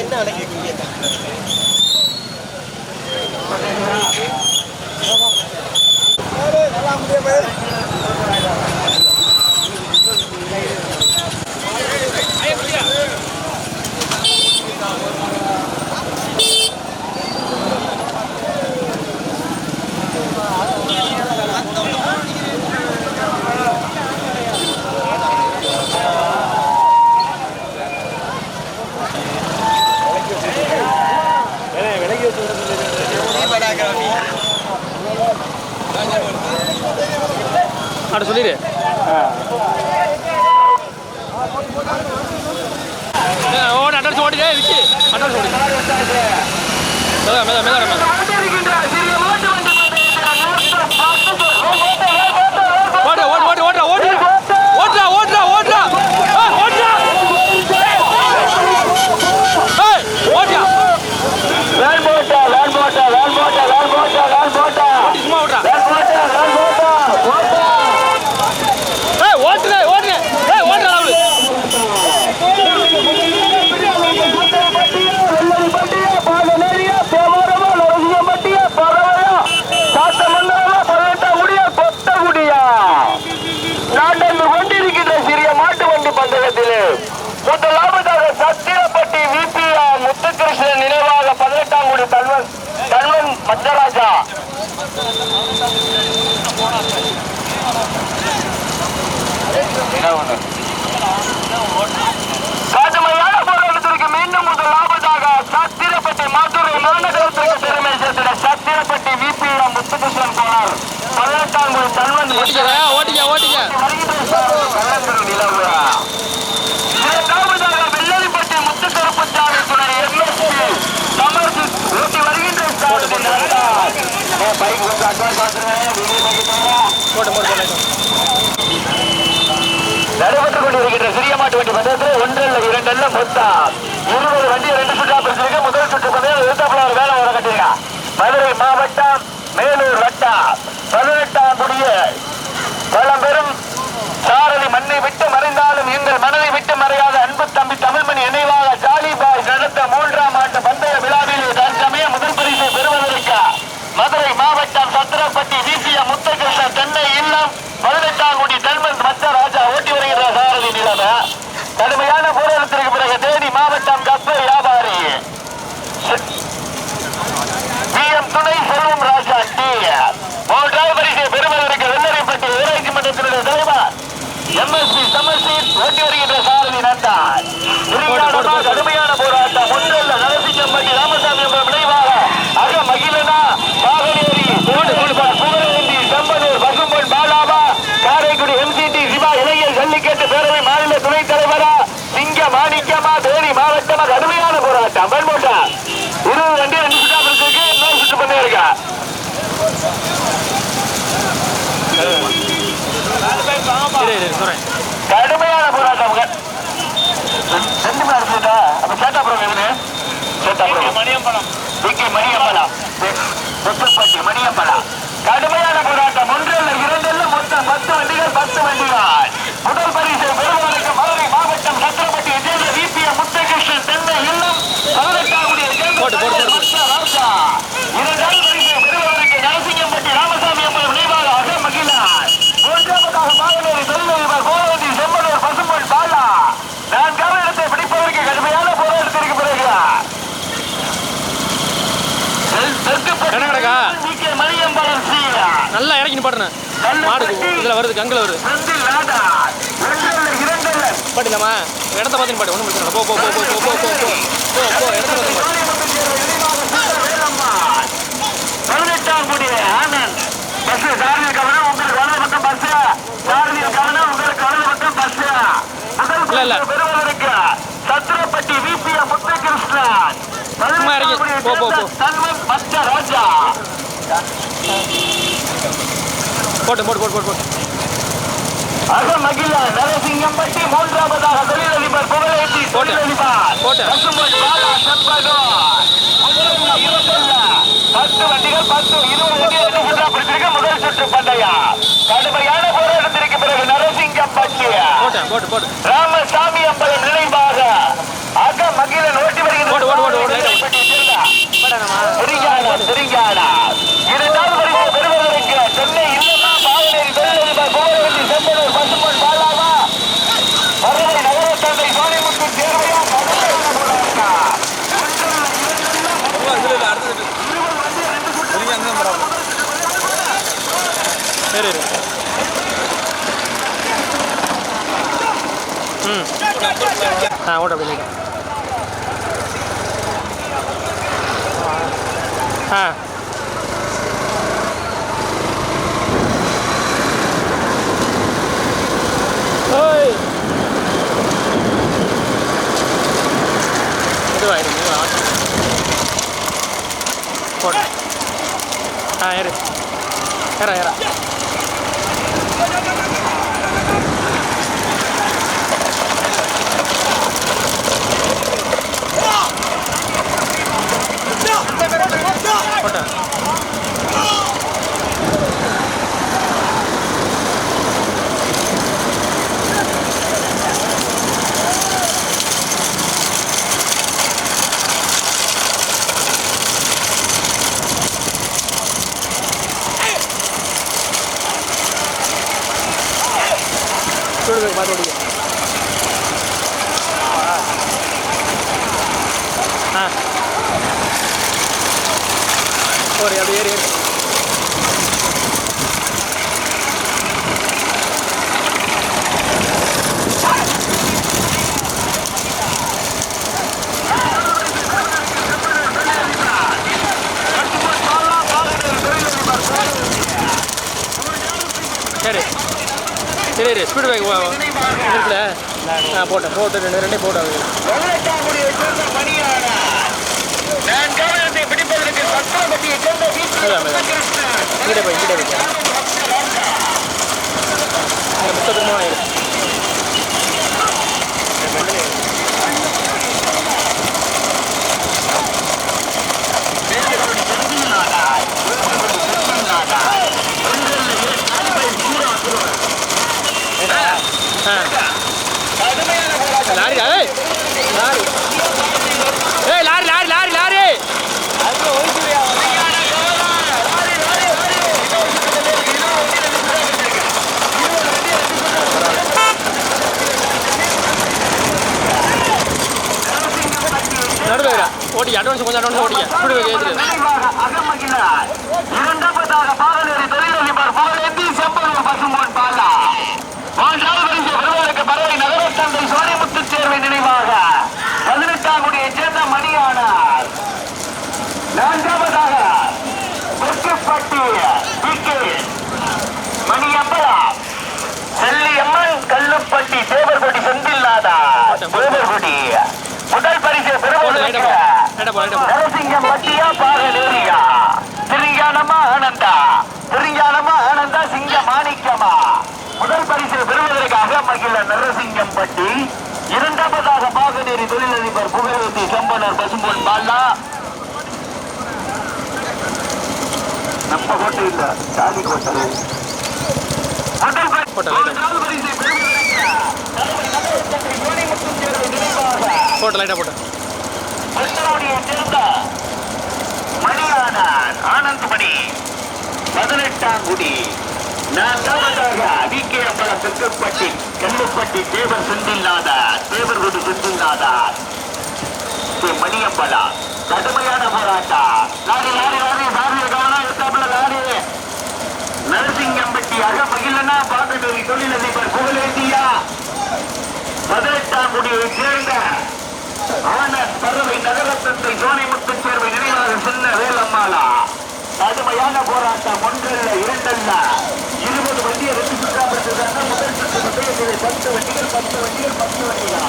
என்ன விலை கேட்குறீங்க ஓடு அட்ரஸ் ஓடிதே விக்கி. அட்ரஸ் ஓடி. மேல மேல மேல இரண்டு இருபது வண்டியை ரெண்டு சுற்றா பிரிச்சிருக்கு முதல் சுற்று பந்தயம் எழுத்தாப்புல ஒரு வேலை வர கட்டிருக்கா மதுரை மாவட்ட மேலூர் வட்டம் பதினெட்டாம் குடிய பழம்பெரும் சாரதி மண்ணை விட்டு மறைந்தாலும் எங்கள் மனதை விட்டு மறையாத அன்பு தம்பி தமிழ்மணி நினைவாக ஜாலி பாய் நடத்த மூன்றாம் ஆண்டு பந்தய விழாவில் தற்சமய முதல் பரிசு பெறுவதற்கு மதுரை மாவட்டம் சத்திரப்பட்டி வீசிய முத்தகிருஷ்ணன் தென்னை இல்லம் பதினெட்டாம் கோடி தன்மன் மச்ச ராஜா ஓட்டி வருகிற சாரதி நிலவ கடுமையான போராட்டத்திற்கு பிறகு தேனி மாவட்டம் கப்பை வியாபாரி பிஎம் துணை செல்வம் ராஜா டி மூன்றாவது பரிசை பெறுவதற்கு வெள்ளரிப்பட்டி ஊராட்சி மன்றத்தினுடைய தலைவர் எம்எஸ்பி சமர்சீத் ஓட்டி வருகின்ற சாரதி நந்தார் இறுதியானதாக கடுமையான போராட்டம் ஒன்றல்ல நரசிங்கம்பட்டி ராமசாமி என்ற விளைவாக. அக மகிழனா பாகனேரி புகழேந்தி செம்பனூர் பசும்பொன் பாலாபா காரைக்குடி எம்சிடி சிவா இளைஞர் ஜல்லிக்கட்டு பேரவை மாநில துணைத் தலைவரா சிங்க மாணிக்கமா தேனி மாவட்டமா கடுமையான போராட்டம். வெண்மோட்டா இருபது ரெண்டு ரெண்டு சுற்றா பிரிச்சிருக்கு இன்னொரு சுட்டு பண்ணியிருக்கா இரு இரு சொல்றேன் கடுமையான போராட்டம் ரெண்டு மணி நேரம் அப்ப சேட்டாபுரம் எவனு சேட்டாபுரம் மணியம்பலம். விக்கி மணியம்பலம் முத்துப்பட்டி மணியம்பலம் கடுமையான போராட்டம் ஒன்றல்ல இரண்டல்ல மொத்தம் பத்து வண்டிகள் பத்து வண்டிகள் முதல் பரிசை பெறுவதற்கு மதுரை மாவட்டம் சத்திரப்பட்டி விஜய விபிய முத்துகிருஷ்ணன் தென்னை இல்லம் பதினெட்டாவுடைய போட்டு, போட்டு, போட்டு. ராஜா இரண்டாவது பரிசை பெறுவதற்கு நரசிங்கம்பட்டி ராமசாமி அம்மன் நினைவாக அக மகிழார் மூன்றாவதாக பாகனூர் தொழிலதிபர் கோலவதி செம்மனூர் பசும்பொன் பாலா நான்காவது இடத்தை பிடிப்பதற்கு கடுமையான போராட்டத்திற்கு பிறகு என்ன கிடக்கா? விக்கி மணியம்பலம் சீரா நல்லா இறக்கி பாட்டுனேன் மாடு இதுல வருது கங்கில் வருது செந்தில் நாடா இடத்த பார்த்து பாட்டு ஒன்றும் பிரச்சனை இல்லை. போ போ போ போ போ போ போ போ போ போ இடத்த பார்த்து பாட்டு பதினெட்டாம் குடி ஆனந்த் பஸ் சாரதி கவனம் உங்களுக்கு வலது பக்கம் பஸ் சாரதி கவனம் உங்களுக்கு வலது பக்கம் பஸ் முதல் பெறுவதற்கு சத்திரப்பட்டி விபிய முத்துகிருஷ்ணன் சும்மா இறங்கி. போ, போ, போ. ராஜா போட்டு போட்டு போட்டு போட்டு போட்டு. அக மகிழ நரசிங்கம்பட்டி மூன்றாவதாக தொழிலதிபர் போட்டு. தொழிலதிபர். போட்டு. பத்து வண்டிகள் பத்து இருபது வண்டிகள் பிடிச்சிருக்க முதல் சுற்று பந்தயம். கடுமையான போராட்டத்திற்கு பிறகு நரசிங்கம்பட்டி. போட்டேன் போட்டு போட்டு ராமசாமி அம்பலம் நினைவாக அக மகிழன் ஓட்டி வருகின்ற ஓடு, ஓடு, சரி இரு. ம் ஆ ஓட்ட அப்படி நிக்க. ஆ ஓய் இதுவாயிடும் இதுவா போட்டு ஆ ஏறு ஏறா ஏறா போட்டேன் சொல்லுங்க மறுபடியும் ஆ. ஒரு அது ஏறி ஏறி சரி சரி சரி ஸ்பீடு பேக் இருக்குல்ல ஆ போட்டேன் போட்டு ரெண்டு ரெண்டே போட்டு அது வெள்ளச்சாங்குடியை சேர்ந்த மணியான நான்காவது பிடிப்பதற்கு சக்கரவர்த்தியை சேர்ந்த அதான், அதான். இங்கிட்ட போய் இங்கிட்ட போய் இந்த புத்தகமா ஆயிடும் ஆ கடுமையான போராட்டம் லாரி ஏய் லாரி ஏய் லாரி லாரி லாரி லாரி நடுவேரா ஓடி அட்வான்ஸ் கொஞ்சம் அட்வான்ஸ் ஏற்றுரு நினைவாக அகமகிழார் இரண்டாவதாக பாகநேரி தொழிலதிபர் புகழேந்தி செம்பலூர் பசும்பொன் பாலா மூன்றாவது பரிசு பெறுவதற்கு பறவை நகர தந்தை சோனிமுத்து சேர்வை நினைவாக பதினெட்டாம் குடியைச் சேர்ந்த மணியானார் நான்காவதாக மணியம்பலா செல்லியம்மன் கல்லுப்பட்டி தேவர்கொடி செந்தில்லாதா தேவர்கொடி முதல் பரிசு போடு லைட்டா போ பெறுவதற்கு லைட்டா போ லைட்டா போ நரசிங்கம் மத்தியா பாகலேரியா திருஞானமா ஆனந்தா திருஞானமா ஆனந்தா சிங்க மாணிக்கமா முதல் பரிசு பெறுவதற்காக மகிழ நரசிங்கம் பட்டி. இரண்டாவதாக பாகநேரி தொழிலதிபர் புகழேந்தி செம்பனர் பசும்பொன் பாலா. நம்ம கோட்டை இல்ல சாதி கோட்டை. முதல் போட்டா. லைட்டா மணியானார் ஆனந்த்மணி பதினெட்டாம் குடி. நான் விகே அம்பல திருப்பட்டி கல்லுப்பட்டி தேவர் செந்தில்லாத தேவர் வீடு செந்தில்லாத மணியம்பலா கடுமையான போராட்டம் லாரி லாரி லாரி சாரிய கவனம் எடுத்தாப்புல லாரி. நரசிங்கம்பட்டி அகமகிழனா தொழில் தொழிலதிபர் புகழேந்தியா. பதினெட்டாம் குடியை சேர்ந்த ஆன பறவை நகரத்தத்தை சோனை முத்து சேர்வை நினைவாக சென்ன வேலம்மாளா. கடுமையான போராட்டம் ஒன்றல்ல இரண்டல்ல. இருபது வண்டியை வெற்றி சுற்றாப்பட்டிருக்காங்க முதல் சுற்று பந்தயத்தில் பத்து வண்டிகள் பத்து வண்டிகள் பத்து வண்டிகள்.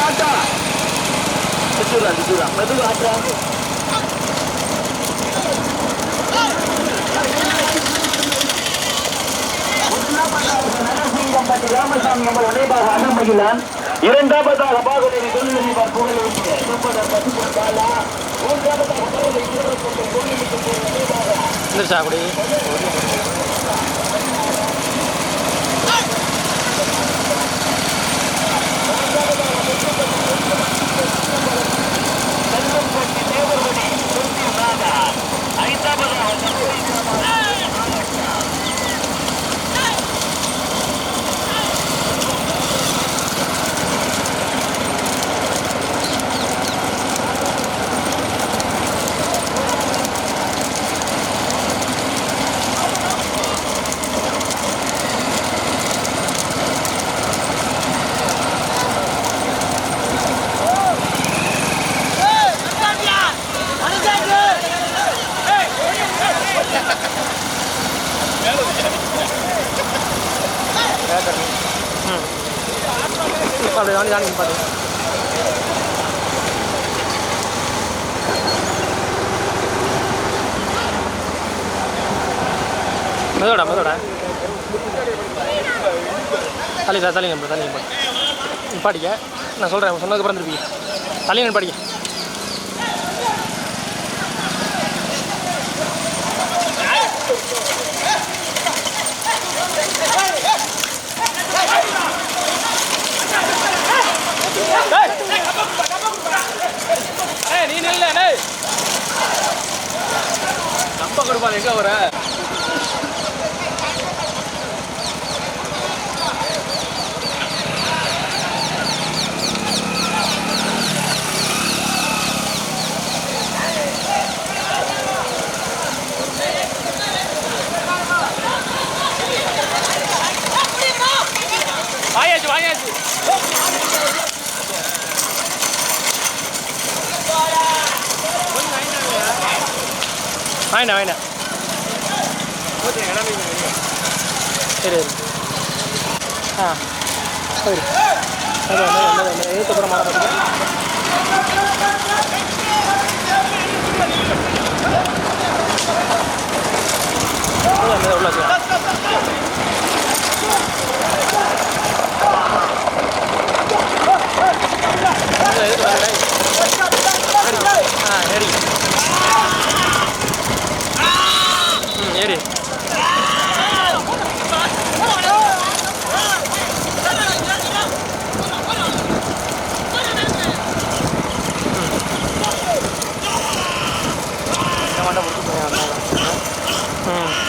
ஆட்டா? மெதுவா ஆட்டா? நரசிங்கம்பட்டி ராமசாமி என்பவர் நினைவாக அனுமதிலான் இரண்டாவதாக பாகநேரி தொழிலதிபர் பாலா மூன்றாவதாக பறவை இருபத்தொன்று தொழில்நுட்ப நினைவாக வந்துருச்சா அப்படி கல்வன்பட்டி தேவர்மணி செந்தில் நாதா ஐந்தாவதாக ம் அப்படி தாண்டி தாண்டி பாட்டு மெதோடா மெதோடா தள்ளி தள்ளி நம்ப தள்ளி நம்ப நிப்பாடிக்க நான் சொல்கிறேன் சொன்னதுக்கப்புறம் திருப்பி தள்ளி நிப்பாடிக்க கொடுப்பான் எங்க வர. வாயாச்சு வாயாச்சு. வாங்கினேன் சரி சரி. ஆ சரி அது வந்து வந்து எழுத்துப்புறம் மாற பார்த்துக்க உள்ள வச்சுக்கலாம். இங்க எதுக்கு வர? ஏறி. ஆ ஏறி ம் ஏறி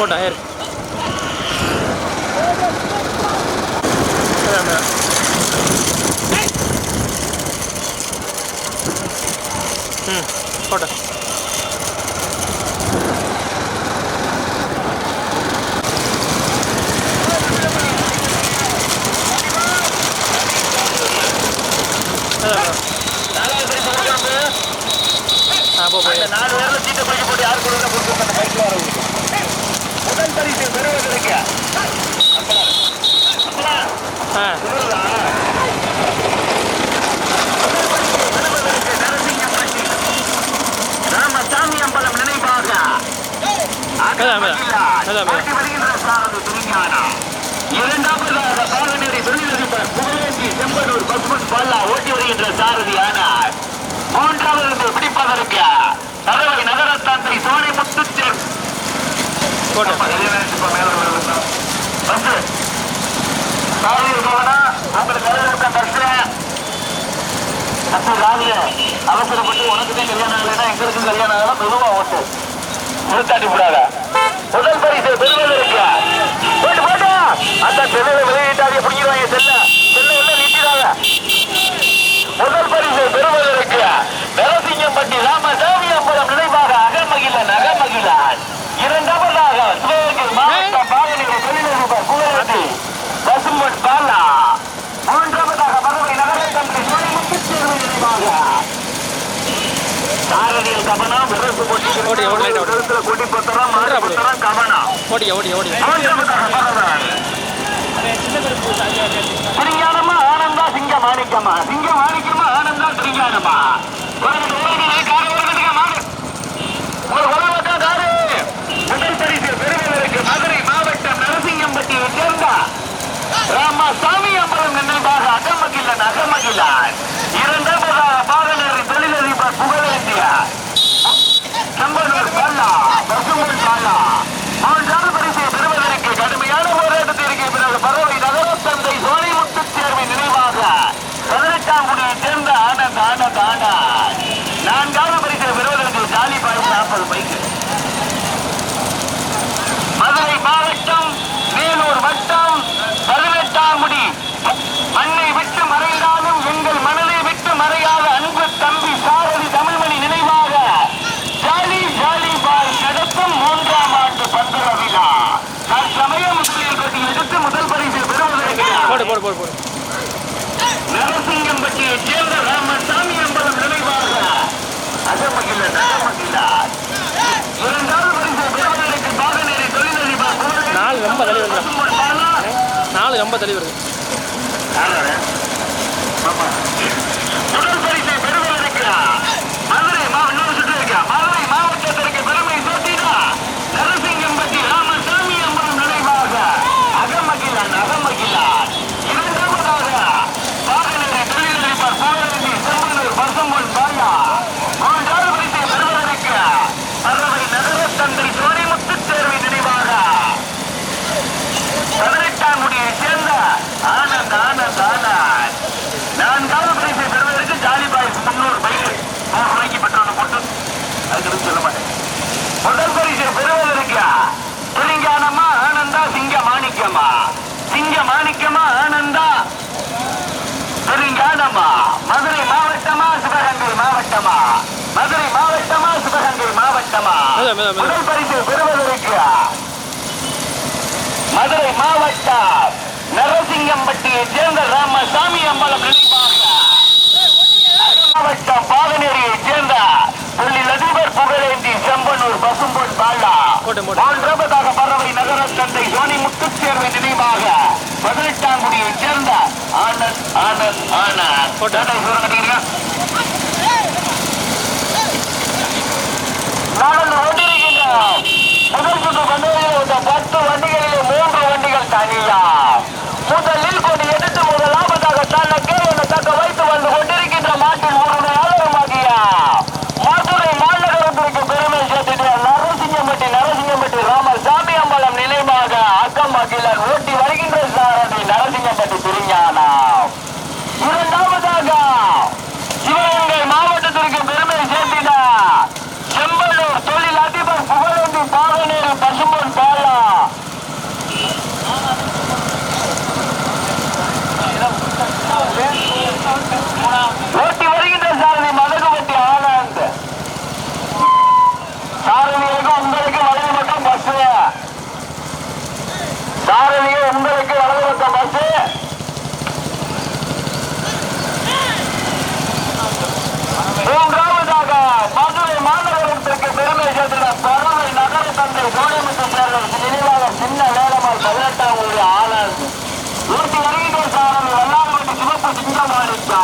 போ டயர் ம் அதான், அதான். ஆ போ போய் நாலு பேர்ல சீட்டை பிடிக்க போட்டு யார் கொடுக்க கொடுத்து அந்த பைக்ல வர முதல் பரிசு பெறுவதற்கு ஆ ராமசாமி அம்பலம் நினைவாக அதான், அதான். அதான், அதான். பாட்டி வருகின்ற சாரதி திருஞானம் இரண்டாவதாக பாகநேரி தொழிலதிபர் புகழேந்தி செம்பனூர் பசுமன் ஓட்டி வருகின்ற சாரதி ஆனார் மூன்றாவது பிடிப்பதற்கு தகவல் நகரத்தாந்தை சோனை போட்டா வந்து சாரதி இருக்கவனா உங்களுக்கு அறிவித்த பஸ்ல அப்போ ராவில அவசரப்பட்டு உனக்கு கல்யாணம் ஆகலைன்னா எங்களுக்கும் கல்யாணம் ஆகலாம் மெதுவா ஓட்டு நிறுத்தாட்டி விடாத முதல் பரிசு இருக்கா போட்டு போட்டு. அந்த செல்ல விளையிட்டாங்க பிடிக்கிறாங்க செல்ல செல்ல உள்ள நீட்டிடாத முதல் பரிசு பெறுவதற்கு நரசிங்கம்பட்டி ராமசாமி அம்பலம் நினைவாக அகமகிழன் அகமகிழன் இரண்டாவதாக சிவகங்கை மாவட்ட பாகநிலை தொழிலதிபர் குலரத்தி பசும்பன் பாலா மூன்றாவதாக பதவி நகரத்தந்தை சுழிமுத்து தேர்வு நினைவாக சாரதியில் கவனம் விரசு ஓடி, ஓடி, light out. விரசுல கொடி பத்திரம் மாடு அப்படி. பத்திரம் கவனம் ஓடிக்க ஓடிக்க ஓடிக்க மூன்றாவதாக பதவன் சிரிஞானமா ஆனந்தா சிங்க மாணிக்கமா சிங்க மாணிக்கமா ஆனந்தா சிரிஞானமா போடு போடு போடு. நரசிங்கம்பட்டியை சேர்ந்த ராமசாமி அம்பலம் நினைவாக நாலு ரொம்ப தள்ளி வருது. நாலு ரொம்ப தள்ளி மெதுவா, மெதுவா. முதல் பரிசை பெறுவதற்கு மதுரை மாவட்டம் நரசிங்கம்பட்டியை சேர்ந்த ராமசாமி அம்பலம் நினைவாக மாவட்டம் பாகனேரியை சேர்ந்த தொழில் அதிபர் புகழேந்தி செம்பனூர் பசும்பொன் பாலா. மூன்றாவதாக பறவை நகர தந்தை சோனி முத்துச்சேர்வை நினைவாக பதினெட்டாங்குடியை சேர்ந்த ஆனந்த் ஆனந்த் ஆனந்த் போட்டு. 잡아! தந்தை கோயம்புத்து சேர்ந்த நினைவாக சின்ன வேலமால் பதினெட்டாம் ஊர் ஆனந்த் ஊட்டி வருகின்ற சாரதி வல்லாரப்பட்டி சிவப்பு சிங்கமாணிக்கா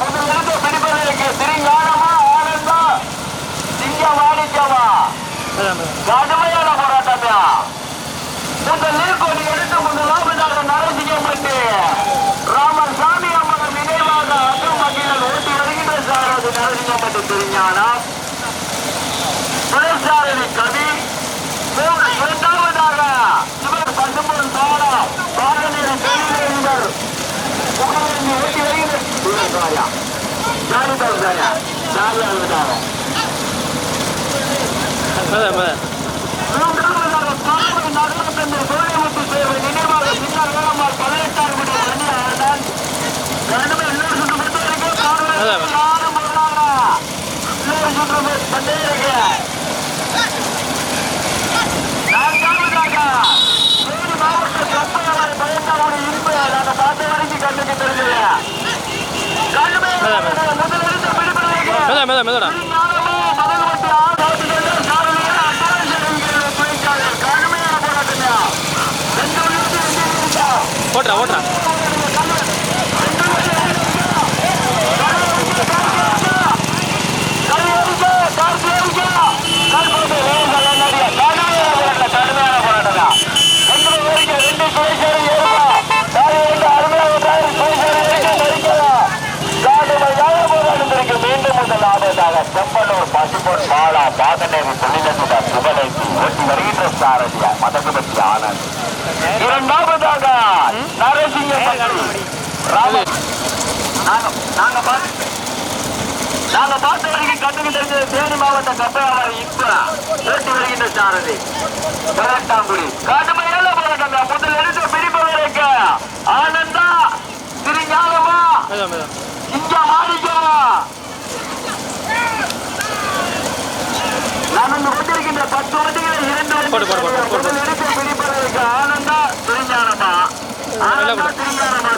முதலிருந்து பிடிப்பதற்கு திரிங்கானமா ஆனந்தா சிங்க மாணிக்கமா மெதுவா, மெதுவா. கடுமையான போராட்டம்யா உங்கள் நீர்கோடி எடுத்து முதலாவதாக நரசிங்கம்பட்டு ராமர் சாமி அம்மன் நினைவாக அக்கம் மகிழன் ஓட்டி வருகின்ற சாரதி நரசிங்கம்பட்டு திருஞானா துணைசாரதி கவி இரண்டாவதாக பசும்பொன் பாலா பாகநேரி தொழிலதிபர் புகழேந்தி ஓட்டி வருகின்ற சாயா ஜாலிதான் சாயா ஜாலியாக இருந்தாங்க. மூன்றாவதாக பாவை நகரத்தந்தை சோழிமுத்து சேவை நினைவாக பின்னர் வேளம்மாள் பதினெட்டாம் குடி ஆனந்த் கடுமை இன்னொரு சுற்று மட்டும் இருக்கு பார்வை அதான். யாரும் போடுறாங்க இன்னொரு சுற்று இருக்கு நான்காவதாக தேனி மாவட்ட கப்பலாளர் பயந்தாவோட இருப்பு நாங்க பார்த்த வரைக்கும் மெதுவா, மெதுவா, மெதுவாடா. ஓட்டுறா ஓட்டுறா பசுபொன் மாலா பாதநேரி தொழிலதிபர் புகழேந்தி ஓட்டி வருகின்ற சாரதியா மதகுபதி ஆனந்த். இரண்டாவதாக ராம நாங்க நாங்க பார்த்து நாங்க பார்த்த வரைக்கும் கண்ணுக்கு தெரிஞ்சது தேனி மாவட்ட கப்பையாளர் இக்குரா ஓட்டி வருகின்ற சாரதி. பதினெட்டாங்குடி கடுமையான போராட்டம். முதல் எடுத்து பிடிப்பதற்கு ஆனந்தா திருஞானமா? இங்க மாறிக்கவா துருதியில் இருந்து ஆனந்தா துரிஞானமா ஆனந்தா துரிஞானமா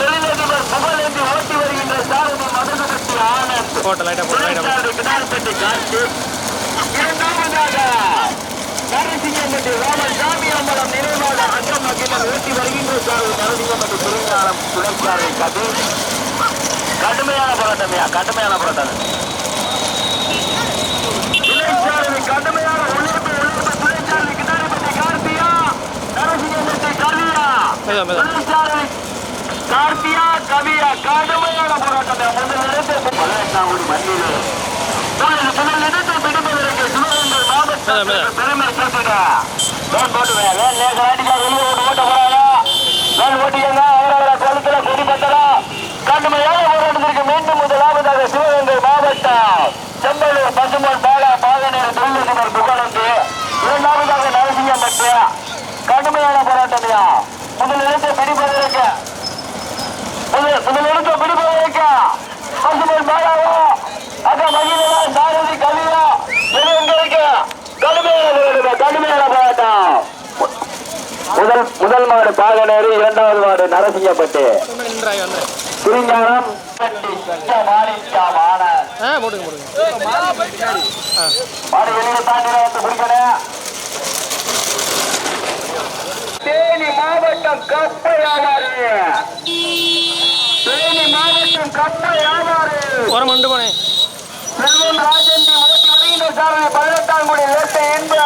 தொழிலதிபர் புகழேந்தி ஓட்டி வருகின்ற சாரதி மதுரவர்த்தி ஆனந்த் போட்ட லைட்டா போட்ட லைட்டா முன்னதாக நரசிங்கம்பட்டி ராமன் கார்த்தியா. கவியா. துணைச்சாலை போராட்டத்தை முதலிருந்து பதினெட்டாம் மண்ணில். சுழல் இடத்தில் போட்டுக்கோங்க ஓட்டு ஓட்டுக்கோங்க மாடு பாகனேறு இரண்டாவது மாடு நரசிங்கப்பட்டு. திருஞானம் தேனி மாவட்டம் கப்பை ஆகாரு தேனி மாவட்டம் கப்பை ஆகாரு ஒரு மண்டு போனே செல்வம் ராஜேந்தி ஓட்டி வருகின்ற சாரனை பதினெட்டாம் குடி வேட்டை என்ற